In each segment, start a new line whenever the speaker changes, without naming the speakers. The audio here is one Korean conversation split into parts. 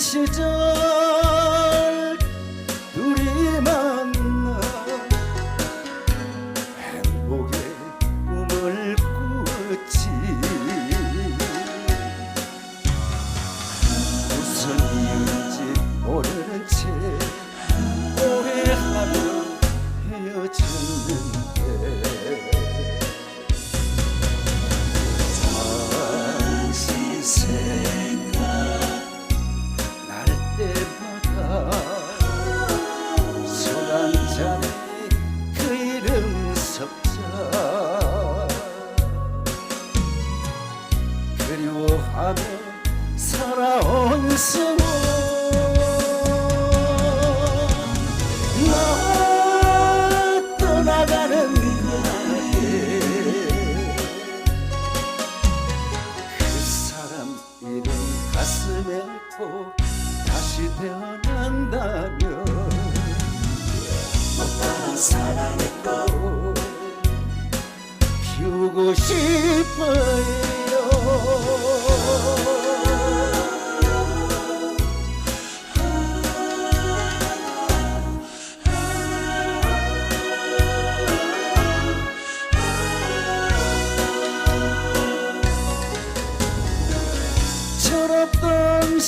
시 하며 살아온 세월 나 떠나가는 그날에 그 사람 이름 가슴에 다시 태어난다면 오빠 사랑했고 피우고 싶어요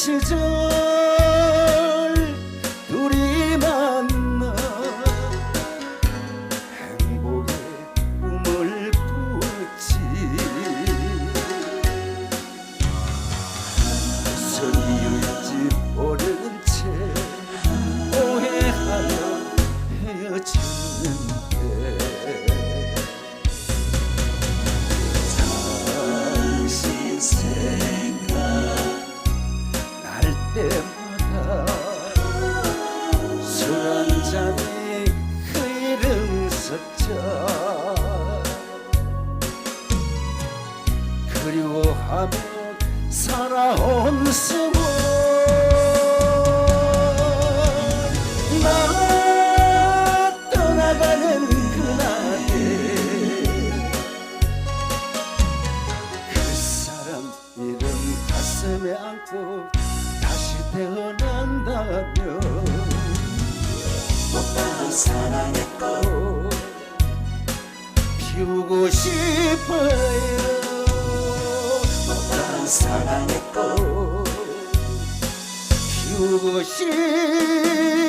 写着 때마다 술 한 잔에 그 이름 섞자 그리워하며 살아온 세월 나 떠나가는 그날에 그 사람 이름 가슴에 안고 다시 태어난다면 오빠를 사랑했고 피우고 싶어요. 오빠를 사랑했고 피우고 싶어요